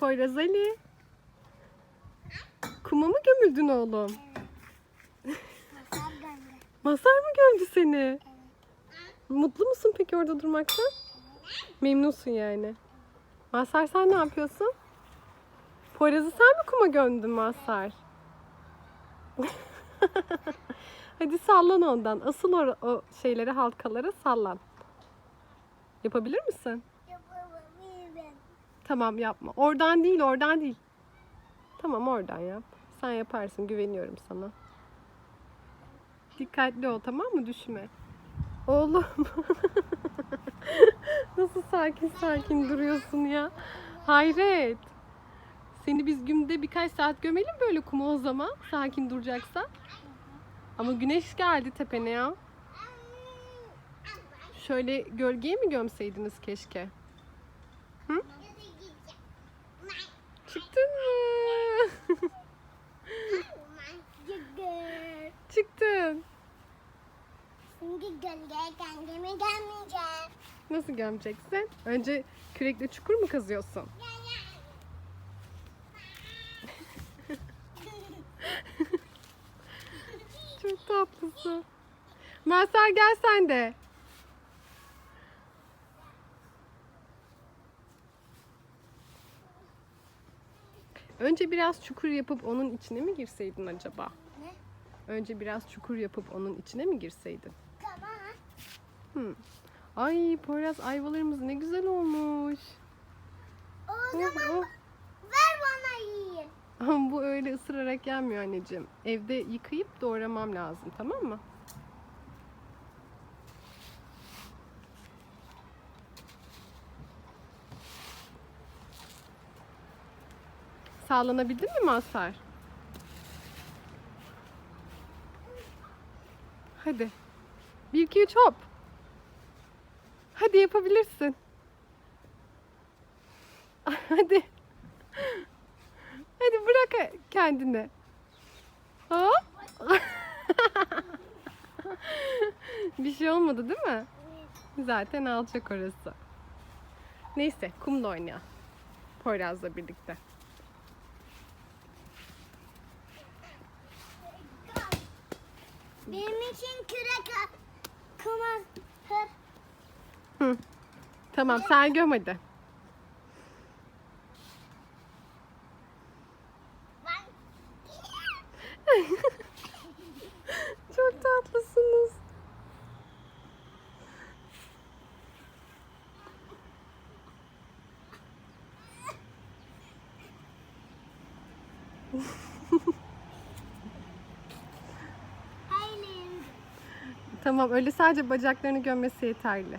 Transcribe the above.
Poyraz Ali. Kuma mı gömüldün oğlum? Masal gömdü. Masar mı gömdü seni? Mutlu musun peki orada durmaktan? Memnunsun yani. Masar sen ne yapıyorsun? Poyraz'ı sen mi kuma gömdün Masar? Hadi sallan ondan. Asıl o, o şeyleri halkaları sallan. Yapabilir misin? Tamam yapma. Oradan değil, oradan değil. Tamam oradan yap. Sen yaparsın. Güveniyorum sana. Dikkatli ol tamam mı? Düşme. Oğlum. Nasıl sakin sakin duruyorsun ya. Hayret. Seni biz günde birkaç saat gömelim böyle kuma o zaman. Sakin duracaksa. Ama güneş geldi tepene ya. Şöyle gölgeye mi gömseydiniz keşke? Şimdi gölgeye kendimi gömeceğim. Nasıl gömeceksin? Önce kürekle çukur mu kazıyorsun? Çok tatlısın. Mazhar gel sen de. Önce biraz çukur yapıp onun içine mi girseydin acaba? Ne? Önce biraz çukur yapıp onun içine mi girseydin? Ay Poyraz ayvalarımız ne güzel olmuş. O zaman oh. ver bana yiyeyim. Bu öyle ısırarak yenmiyor anneciğim. Evde yıkayıp doğramam lazım tamam mı? Sağlanabildin mi Mazhar? Hadi. Bir, iki, üç hop. Hadi yapabilirsin. Hadi. Hadi bırak kendini. Hop. Bir şey olmadı değil mi? Zaten alacak orası. Neyse kumda oynayalım. Poyraz'la birlikte. Benim için kürek kuma. Hı. Tamam sen göm hadi. Çok tatlısınız. Tamam öyle sadece bacaklarını gömmesi yeterli.